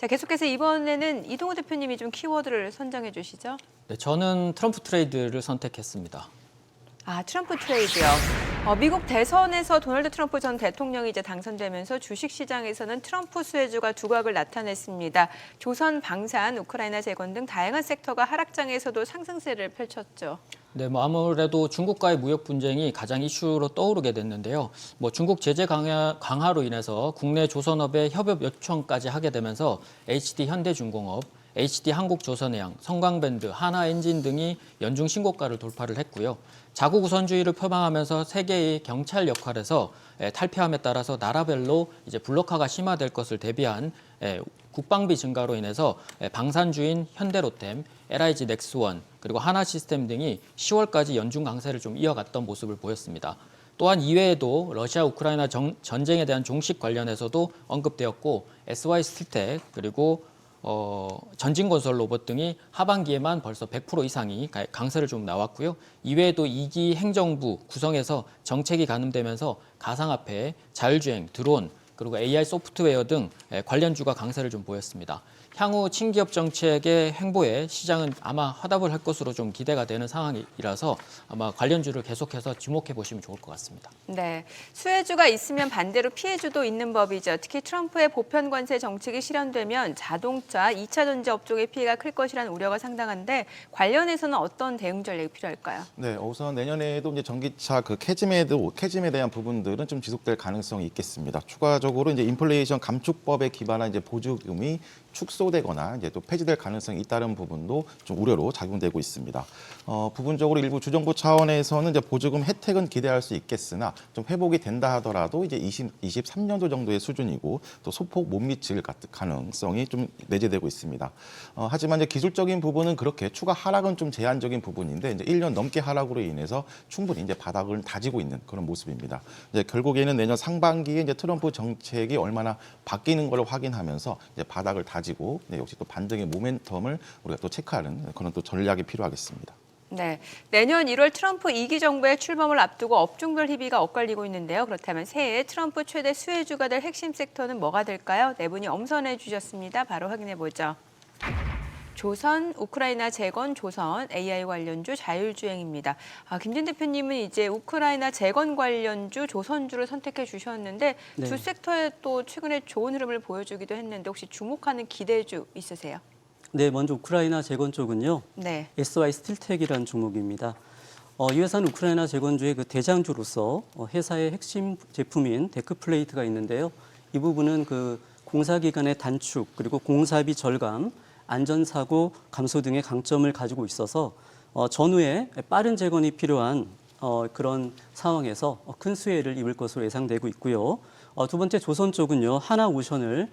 자, 계속해서 이번에는 이동호 대표님이 좀 키워드를 선정해 주시죠. 네, 저는 트럼프 트레이드를 선택했습니다. 아, 트럼프 트레이드요. 어, 미국 대선에서 도널드 트럼프 전 대통령이 이제 당선되면서 주식 시장에서는 트럼프 수혜주가 두각을 나타냈습니다. 조선, 방산, 우크라이나 재건 등 다양한 섹터가 하락장에서도 상승세를 펼쳤죠. 네, 뭐 아무래도 중국과의 무역 분쟁이 가장 이슈로 떠오르게 됐는데요. 뭐 중국 제재 강화, 강화로 인해서 국내 조선업에 협업 요청까지 하게 되면서 HD 현대중공업, HD 한국조선해양, 성광밴드, 하나엔진 등이 연중 신고가를 돌파를 했고요. 자국 우선주의를 표방하면서 세계의 경찰 역할에서 에, 탈피함에 따라서 나라별로 이제 블록화가 심화될 것을 대비한 에, 국방비 증가로 인해서 에, 방산주인 현대로템, LIG 넥스원 그리고 하나시스템 등이 10월까지 연중 강세를 좀 이어갔던 모습을 보였습니다. 또한 이외에도 러시아 우크라이나 정- 전쟁에 대한 종식 관련해서도 언급되었고 SY 스틸텍 그리고 어, 전진건설 로봇 등이 하반기에만 벌써 100% 이상이 가- 강세를 좀 나왔고요. 이외에도 이기 행정부 구성에서 정책이 가늠되면서 가상화폐, 자율주행, 드론 그리고 AI 소프트웨어 등 에, 관련주가 강세를 좀 보였습니다. 향후 친기업 정책의 행보에 시장은 아마 화답을 할 것으로 좀 기대가 되는 상황이라서 아마 관련주를 계속해서 주목해 보시면 좋을 것 같습니다. 네, 수혜주가 있으면 반대로 피해주도 있는 법이죠. 특히 트럼프의 보편 관세 정책이 실현되면 자동차, 2차 전지 업종의 피해가 클 것이라는 우려가 상당한데 관련해서는 어떤 대응 전략이 필요할까요? 네, 우선 내년에도 이제 전기차 그 캐즘에도 캐즘에 대한 부분들은 좀 지속될 가능성이 있겠습니다. 추가적으로 이제 인플레이션 감축법에 기반한 이제 보조금이 축소 되거나 이제 또 폐지될 가능성이 있다는 부분도 좀 우려로 작용되고 있습니다. 어, 부분적으로 일부 주정부 차원에서는 이제 보조금 혜택은 기대할 수 있겠으나 좀 회복이 된다 하더라도 이제 20, 23년도 정도의 수준이고 또 소폭 못 미칠 가- 가능성이 좀 내재되고 있습니다. 어, 하지만 이제 기술적인 부분은 그렇게 추가 하락은 좀 제한적인 부분인데 이제 1년 넘게 하락으로 인해서 충분히 이제 바닥을 다지고 있는 그런 모습입니다. 이제 결국에는 내년 상반기에 이제 트럼프 정책이 얼마나 바뀌는 걸 확인하면서 이제 바닥을 다지고 네, 역시 또 반등의 모멘텀을 우리가 또 체크하는 그런 또 전략이 필요하겠습니다. 네, 내년 1월 트럼프 2기 정부의 출범을 앞두고 업종별 희비가 엇갈리고 있는데요. 그렇다면 새해 트럼프 최대 수혜주가 될 핵심 섹터는 뭐가 될까요? 네 분이 엄선해 주셨습니다. 바로 확인해 보죠. 조선, 우크라이나 재건, 조선, AI 관련주, 자율주행입니다. 아, 김진 대표님은 이제 우크라이나 재건 관련주, 조선주를 선택해 주셨는데 네. 두 섹터에 또 최근에 좋은 흐름을 보여주기도 했는데 혹시 주목하는 기대주 있으세요? 네, 먼저 우크라이나 재건 쪽은요. 네. SY 스틸텍이라는 종목입니다. 어, 이 회사는 우크라이나 재건주의 그 대장주로서 어, 회사의 핵심 제품인 데크 플레이트가 있는데요. 이 부분은 그 공사 기간의 단축 그리고 공사비 절감, 안전사고 감소 등의 강점을 가지고 있어서 어, 전후에 빠른 재건이 필요한 어, 그런 상황에서 어, 큰 수혜를 입을 것으로 예상되고 있고요. 어, 두 번째 조선 쪽은요 하나 오션을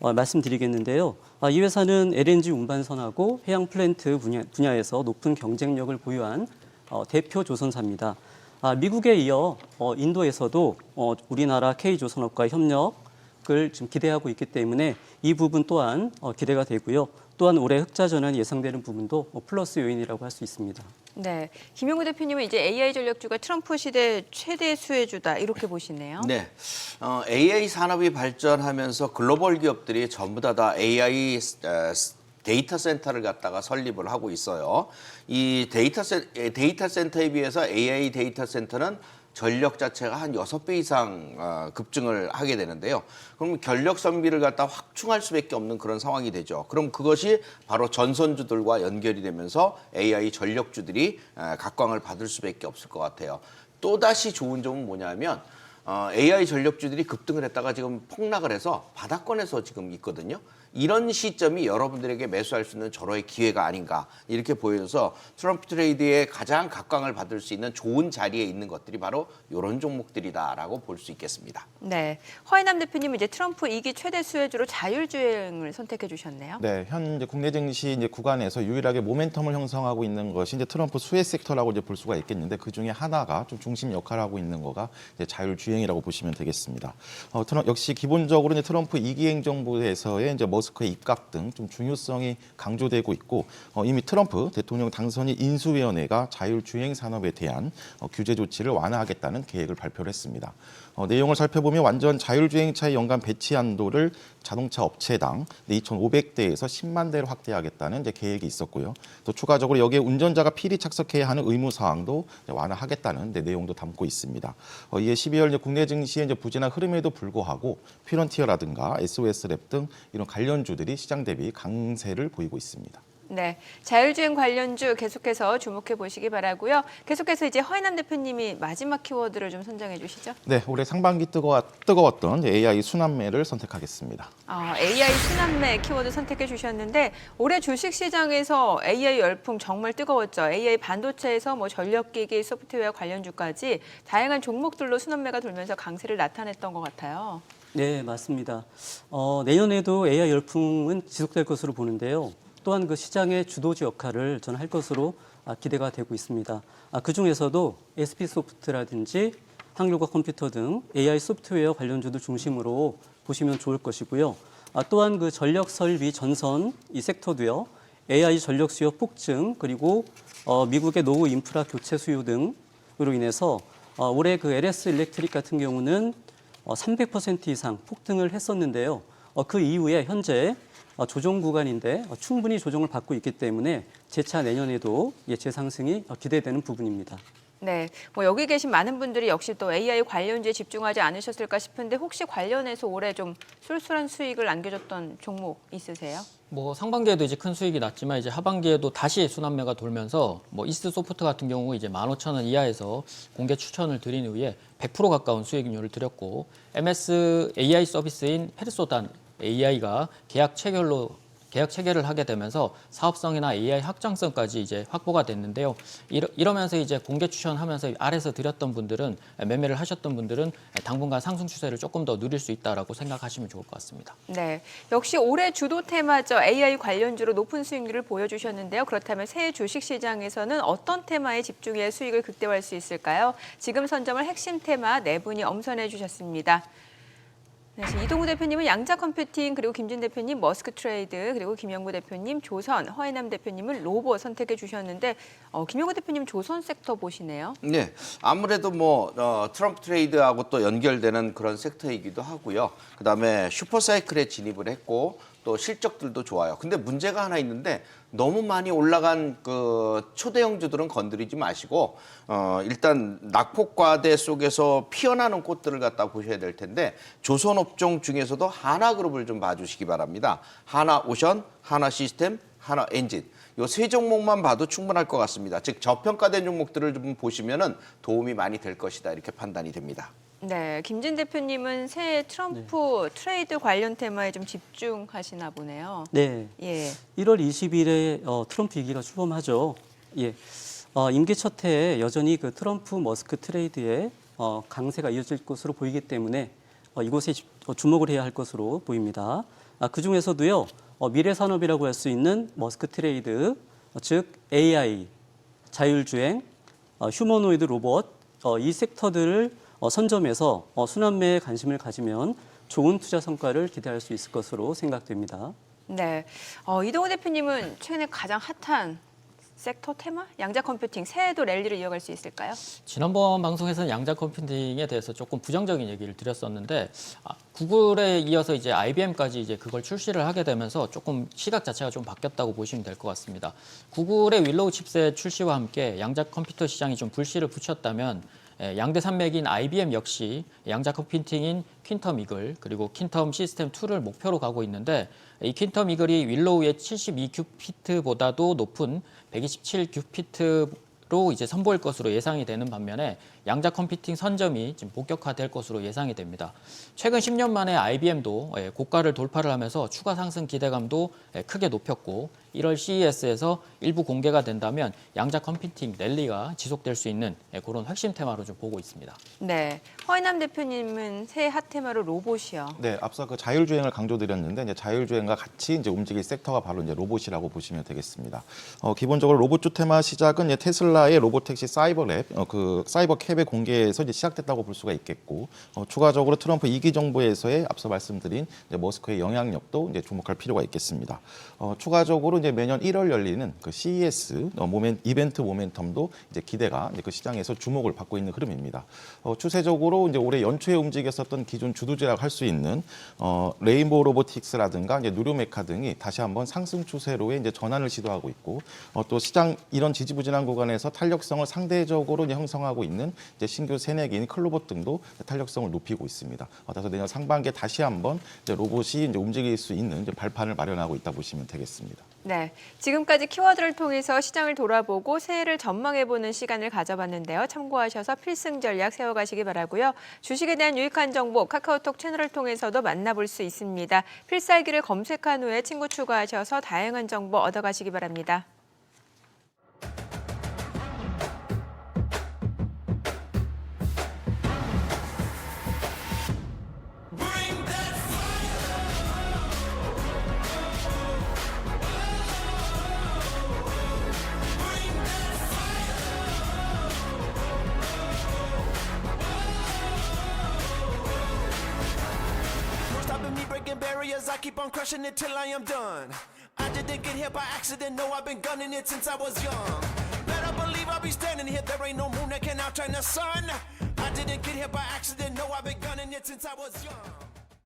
어, 말씀드리겠는데요. 아, 이 회사는 LNG 운반선하고 해양 플랜트 분야, 분야에서 높은 경쟁력을 보유한 어, 대표 조선사입니다. 아, 미국에 이어 어, 인도에서도 어, 우리나라 K조선업과 협력 을 지금 기대하고 있기 때문에 이 부분 또한 어, 기대가 되고요. 또한 올해 흑자 전환이 예상되는 부분도 어, 플러스 요인이라고 할 수 있습니다. 네, 김용구 대표님은 이제 AI 전력주가 트럼프 시대 최대 수혜주다 이렇게 보시네요. 네, 어, AI 산업이 발전하면서 글로벌 기업들이 전부 다, 다 AI 어, 데이터 센터를 갖다가 설립을 하고 있어요. 이 데이터 센 데이터 센터에 비해서 AI 데이터 센터는 전력 자체가 한 여섯 배 이상 어, 급증을 하게 되는데요. 그럼 전력 선비를 갖다 확충할 수밖에 없는 그런 상황이 되죠. 그럼 그것이 바로 전선주들과 연결이 되면서 AI 전력주들이 어, 각광을 받을 수밖에 없을 것 같아요. 또 다시 좋은 점은 뭐냐면 어, AI 전력주들이 급등을 했다가 지금 폭락을 해서 바닥권에서 지금 있거든요. 이런 시점이 여러분들에게 매수할 수 있는 절호의 기회가 아닌가 이렇게 보여서 트럼프 트레이드에 가장 각광을 받을 수 있는 좋은 자리에 있는 것들이 바로 이런 종목들이다라고 볼 수 있겠습니다. 네, 허인남 대표님은 이제 트럼프 2기 최대 수혜주로 자율주행을 선택해 주셨네요. 네, 현 이제 국내 증시 이제 구간에서 유일하게 모멘텀을 형성하고 있는 것이 이제 트럼프 수혜 섹터라고 이제 볼 수가 있겠는데 그 중에 하나가 좀 중심 역할을 하고 있는 거가 이제 자율주행 이라고 보시면 되겠습니다. 어, 트럼, 역시 기본적으로 이제 트럼프 이기 행정부에서의 이제 머스크의 입각 등 좀 중요성이 강조되고 있고 어, 이미 트럼프 대통령 당선인 인수위원회가 자율주행 산업에 대한 어, 규제 조치를 완화하겠다는 계획을 발표를 했습니다. 어, 내용을 살펴보면 완전 자율주행차의 연간 배치 한도를 자동차 업체당 2,500대에서 10만 대를 확대하겠다는 이제 계획이 있었고요. 또 추가적으로 여기에 운전자가 필히 착석해야 하는 의무 사항도 완화하겠다는 내용도 담고 있습니다. 어, 이에 12월 이제 국내 증시의 이제 부진한 흐름에도 불구하고 피런티어라든가 SOS랩 등 이런 관련주들이 시장 대비 강세를 보이고 있습니다. 네, 자율주행 관련주 계속해서 주목해 보시기 바라고요. 계속해서 이제 허인남 대표님이 마지막 키워드를 좀 선정해 주시죠. 네, 올해 상반기 뜨거워, 뜨거웠던 AI 순환매를 선택하겠습니다. 아, AI 순환매 키워드 선택해 주셨는데 올해 주식 시장에서 AI 열풍 정말 뜨거웠죠. AI 반도체에서 뭐 전력기기, 소프트웨어 관련주까지 다양한 종목들로 순환매가 돌면서 강세를 나타냈던 것 같아요. 네, 맞습니다. 어, 내년에도 AI 열풍은 지속될 것으로 보는데요. 또한 그 시장의 주도주 역할을 저는 할 것으로 아, 기대가 되고 있습니다. 아, 그 중에서도 SP 소프트라든지 항로과 컴퓨터 등 AI 소프트웨어 관련주들 중심으로 보시면 좋을 것이고요. 아, 또한 그 전력 설비 전선 이 섹터도요. AI 전력 수요 폭증 그리고 어, 미국의 노후 인프라 교체 수요 등으로 인해서 어, 올해 그 LS 일렉트릭 같은 경우는 어, 300% 이상 폭등을 했었는데요. 어, 그 이후에 현재 어, 조정 구간인데 어, 충분히 조정을 받고 있기 때문에 재차 내년에도 예, 재상승이 어, 기대되는 부분입니다. 네, 뭐 여기 계신 많은 분들이 역시 또 AI 관련주에 집중하지 않으셨을까 싶은데 혹시 관련해서 올해 좀 쏠쏠한 수익을 안겨줬던 종목 있으세요? 뭐 상반기에도 이제 큰 수익이 났지만 이제 하반기에도 다시 순환매가 돌면서 뭐 이스트 소프트 같은 경우 이제 15,000원 이하에서 공개 추천을 드린 후에 100% 가까운 수익률을 드렸고 MS AI 서비스인 페르소단 AI가 계약 체결로 계약 체결을 하게 되면서 사업성이나 AI 확장성까지 이제 확보가 됐는데요. 이러, 이러 면서 이제 공개 추천하면서 아래서 드렸던 분들은 매매를 하셨던 분들은 당분간 상승 추세를 조금 더 누릴 수 있다라고 생각하시면 좋을 것 같습니다. 네, 역시 올해 주도 테마죠. AI 관련주로 높은 수익률을 보여주셨는데요. 그렇다면 새해 주식 시장에서는 어떤 테마에 집중해 수익을 극대화할 수 있을까요? 지금 선점을 핵심 테마 네 분이 엄선해 주셨습니다. 네, 이동우 대표님은 양자 컴퓨팅 그리고 김진 대표님 머스크 트레이드 그리고 김영구 대표님 조선 허인남 대표님은 로보 선택해 주셨는데 어, 김영구 대표님 조선 섹터 보시네요. 네, 아무래도 뭐 어, 트럼프 트레이드하고 또 연결되는 그런 섹터이기도 하고요. 그다음에 슈퍼사이클에 진입을 했고 또 실적들도 좋아요. 근데 문제가 하나 있는데 너무 많이 올라간 그 초대 형주들은 건드리지 마시고 어, 일단 낙폭과대 속에서 피어나는 꽃들을 갖다 보셔야 될 텐데 조선 업종 중에서도 하나 그룹을 좀 봐주시기 바랍니다. 하나 오션, 하나 시스템, 하나 엔진. 요세 종목만 봐도 충분할 것 같습니다. 즉 저평가된 종목들을 좀 보시면은 도움이 많이 될 것이다 이렇게 판단이 됩니다. 네, 김진 대표님은 새해 트럼프 트레이드 관련 테마에 좀 집중하시나 보네요. 네, 예. 1월 20일에 어, 트럼프 위기가 출범하죠. 예. 어, 임기 첫 해에 여전히 그 트럼프 머스크 트레이드의 어, 강세가 이어질 것으로 보이기 때문에 어, 이곳에 집- 어, 주목을 해야 할 것으로 보입니다. 아, 그 중에서도요, 어, 미래 산업이라고 할 수 있는 머스크 트레이드, 어, 즉 AI, 자율주행, 어, 휴머노이드 로봇 어, 이 섹터들을 어, 선점해서 어, 순환매에 관심을 가지면 좋은 투자 성과를 기대할 수 있을 것으로 생각됩니다. 네. 어, 이동호 대표님은 최근에 가장 핫한 섹터 테마? 양자 컴퓨팅 새해도 랠리를 이어갈 수 있을까요? 지난번 방송에서는 양자 컴퓨팅에 대해서 조금 부정적인 얘기를 드렸었는데 아, 구글에 이어서 이제 IBM까지 이제 그걸 출시를 하게 되면서 조금 시각 자체가 좀 바뀌었다고 보시면 될 것 같습니다. 구글의 윌로우 칩셋 출시와 함께 양자 컴퓨터 시장이 좀 불씨를 붙였다면 예, 양대 산맥인 IBM 역시 양자 컴퓨팅인 퀸텀 이글 그리고 퀸텀 시스템 2를 목표로 가고 있는데 이 퀸텀 이글이 윌로우의 72큐피트보다도 높은 127큐피트로 이제 선보일 것으로 예상이 되는 반면에 양자 컴퓨팅 선점이 지금 본격화될 것으로 예상이 됩니다. 최근 10년 만에 IBM도 예, 고가를 돌파를 하면서 추가 상승 기대감도 예, 크게 높였고 1월 CES에서 일부 공개가 된다면 양자 컴퓨팅 랠리가 지속될 수 있는 예, 그런 핵심 테마로 좀 보고 있습니다. 네. 허인남 대표님은 새해 핫 테마로 로봇이요. 네, 앞서 그 자율주행을 강조드렸는데 이제 자율주행과 같이 이제 움직일 섹터가 바로 이제 로봇이라고 보시면 되겠습니다. 어, 기본적으로 로봇주 테마 시작은 이제 테슬라의 로보택시 사이버랩, 어, 그 사이버 캐 탭의 공개에서 이제 시작됐다고 볼 수가 있겠고 어, 추가적으로 트럼프 이기 정부에서의 앞서 말씀드린 이제 머스크의 영향력도 이제 주목할 필요가 있겠습니다. 어, 추가적으로 이제 매년 1월 열리는 그 CES 어, 모멘, 이벤트 모멘텀도 이제 기대가 이제 그 시장에서 주목을 받고 있는 흐름입니다. 어, 추세적으로 이제 올해 연초에 움직였었던 기존 주도주라고 할수 있는 어, 레인보우 로보틱스라든가 이제 누르메카 등이 다시 한번 상승 추세로의 이제 전환을 시도하고 있고 어, 또 시장 이런 지지부진한 구간에서 탄력성을 상대적으로 이제 형성하고 있는 이제 신규 새내기인 클로봇 등도 탄력성을 높이고 있습니다. 어, 따라서 내년 상반기에 다시 한번 이제 로봇이 이제 움직일 수 있는 이제 발판을 마련하고 있다 보시면 되겠습니다. 네, 지금까지 키워드를 통해서 시장을 돌아보고 새해를 전망해보는 시간을 가져봤는데요. 참고하셔서 필승 전략 세워가시기 바라고요. 주식에 대한 유익한 정보 카카오톡 채널을 통해서도 만나볼 수 있습니다. 필살기를 검색한 후에 친구 추가하셔서 다양한 정보 얻어가시기 바랍니다. Barriers, I keep on crushing it till I am done. I didn't get here by accident, no, I've been gunning it since I was young. Better believe I'll be standing here, there ain't no moon that can outshine the sun. I didn't get here by accident, no, I've been gunning it since I was young.